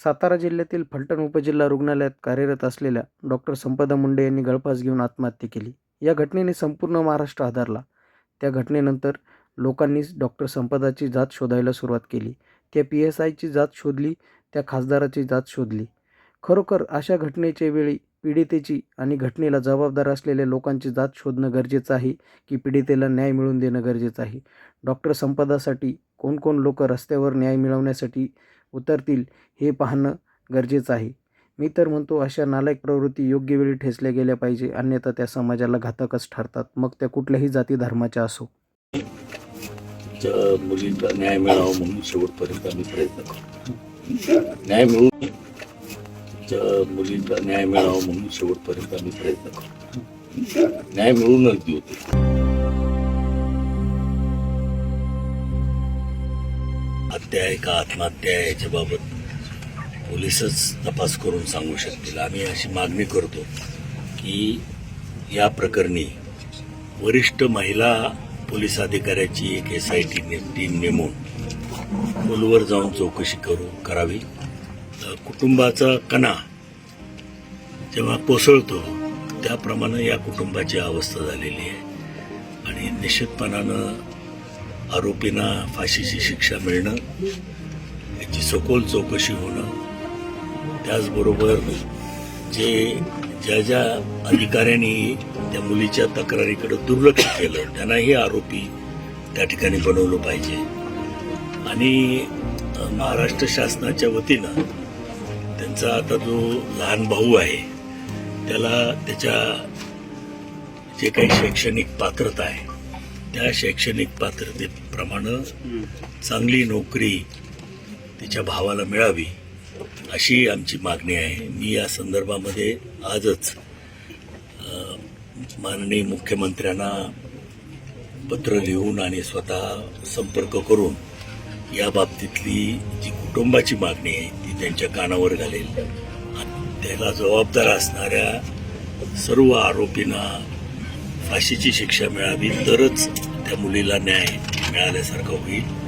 सातारा जिल्ह्यातील फलटण उपजिल्हा रुग्णालयात कार्यरत असलेल्या डॉक्टर संपदा मुंडे यांनी गळफास घेऊन आत्महत्या केली. या घटनेने संपूर्ण महाराष्ट्र हादरला त्या घटनेनंतर लोकांनी डॉक्टर संपदाची जात शोधायला सुरुवात केली. त्या पी एस आयची जात शोधली त्या खासदाराची जात शोधली. खरोखर अशा घटनेच्या वेळी पीडितेची आणि घटनेला जबाबदार असलेल्या लोकांची जात शोधणं गरजेचं आहे की पीडितेला न्याय मिळवून देणं गरजेचं आहे? डॉक्टर संपदासाठी कोण कोण लोक रस्त्यावर न्याय मिळवण्यासाठी उतरतील हे पाहणं गरजेचं आहे. मी तर म्हणतो अशा नालायक प्रवृत्ती योग्य वेळी ठेचल्या गेल्या पाहिजे अन्यथा त्या समाजाला घातकच ठरतात. मग त्या कुठल्याही जाती धर्माच्या असो. त्या मुलींना न्याय मिळावा म्हणून शेवटपर्यंत आम्ही प्रयत्न करू न्याय मिळून त्या मुलींना न्याय मिळावा म्हणून शेवटपर्यंत आम्ही प्रयत्न करू न्याय मिळूनच देऊ हत्या आहे का आत्महत्या आहे याच्याबाबत पोलिसच तपास करून सांगू शकतील. आम्ही अशी मागणी करतो की या प्रकरणी वरिष्ठ महिला पोलीस अधिकाऱ्याची एक एस आय टी टीम नेमून खोलवर जाऊन चौकशी करू करावी. कुटुंबाचा कणा जेव्हा कोसळतो त्याप्रमाणे या कुटुंबाची अवस्था झालेली आहे. आणि निश्चितपणानं आरोपींना फाशीची शिक्षा मिळणं याची सखोल चौकशी होणं त्याचबरोबर जे ज्या ज्या अधिकाऱ्यांनी त्या मुलीच्या तक्रारीकडे दुर्लक्ष केलं त्यांनाही आरोपी त्या ठिकाणी बनवलं पाहिजे. आणि महाराष्ट्र शासनाच्या वतीनं त्यांचा आता जो लहान भाऊ आहे त्याला त्याच्या जे काही शैक्षणिक पात्रता आहे त्या शैक्षणिक पात्रतेप्रमाणे चांगली नोकरी तिच्या भावाला मिळावी अशी आमची मागणी आहे. मी या संदर्भामध्ये आजच माननीय मुख्यमंत्र्यांना पत्र लिहून आणि स्वतः संपर्क करून या बाबतीतली जी कुटुंबाची मागणी आहे ती त्यांच्या कानावर घालेल. आणि त्याला जबाबदार असणाऱ्या सर्व आरोपींना फाशीची शिक्षा मिळावी तरच त्या मुलीला न्याय मिळाल्यासारखं होईल.